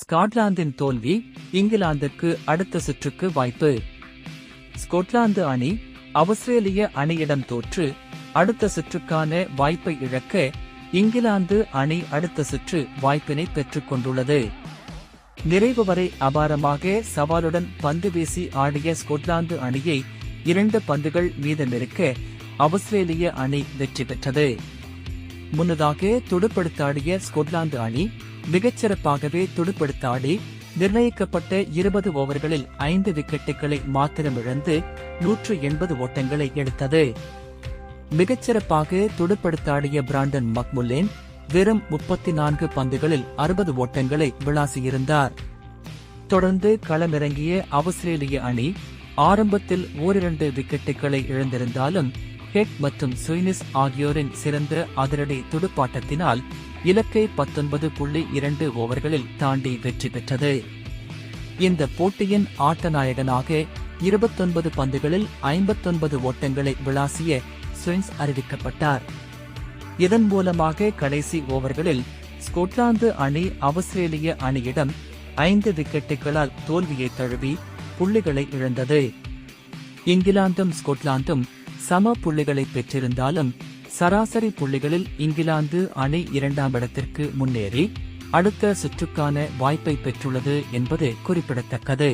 ஸ்காட்லாந்தின் தோல்வி இங்கிலாந்துக்கு அடுத்த சுற்றுக்கு வாய்ப்பு. ஸ்கொட்லாந்து அணி ஆஸ்திரேலிய அணியிடம் தோற்று அடுத்த சுற்றுக்கான வாய்ப்பை இழக்க இங்கிலாந்து அணி அடுத்த சுற்று வாய்ப்பினை பெற்றுக் கொண்டுள்ளது. நிறைவு வரை அபாரமாக சவாலுடன் பந்து வீசி ஆடிய ஸ்கொட்லாந்து அணியை இரண்டு பந்துகள் மீதமிருக்க ஆஸ்திரேலிய அணி வெற்றி பெற்றது. முன்னதாக துடுப்படுத்தாடிய ஸ்கொட்லாந்து அணி மிகச்சிறப்பாகவே துடுப்படுத்தாடி நிர்ணயிக்கப்பட்ட இருபது ஓவர்களில் ஐந்து விக்கெட்டுகளை மாத்திரம் இழந்து நூற்று எண்பது ஓட்டங்களை எடுத்தது. மிகச்சிறப்பாக துடுப்படுத்தாடிய பிராண்டன் மக்முல்லேன் வெறும் முப்பத்தி நான்கு பந்துகளில் அறுபது ஓட்டங்களை விளாசியிருந்தார். தொடர்ந்து களமிறங்கிய ஆஸ்திரேலிய அணி ஆரம்பத்தில் ஓரிரண்டு விக்கெட்டுகளை இழந்திருந்தாலும் ஹெட் மற்றும் சுயினிஸ் ஆகியோரின் சிறந்த அதிரடி துடுப்பாட்டத்தினால் இலக்கை பத்தொன்பது புள்ளி இரண்டு ஓவர்களில் தாண்டி வெற்றி பெற்றது. இந்த போட்டியின் ஆட்டநாயகனாக இருபத்தொன்பது பந்துகளில் ஐம்பத்தொன்பது ஓட்டங்களை விளாசிய ஸ்வின்ஸ் அறிவிக்கப்பட்டார். இதன் மூலமாக கடைசி ஓவர்களில் ஸ்கொட்லாந்து அணி ஆஸ்திரேலிய அணியிடம் ஐந்து விக்கெட்டுகளால் தோல்வியை தழுவி புள்ளிகளை இழந்தது. இங்கிலாந்தும் ஸ்கொட்லாந்தும் சம புள்ளிகளை பெற்றிருந்தாலும் சராசரி புள்ளிகளில் இங்கிலாந்து அணி இரண்டாம் இடத்திற்கு முன்னேறி அடுத்த சுற்றுக்கான வாய்ப்பை பெற்றுள்ளது என்பது குறிப்பிடத்தக்கது.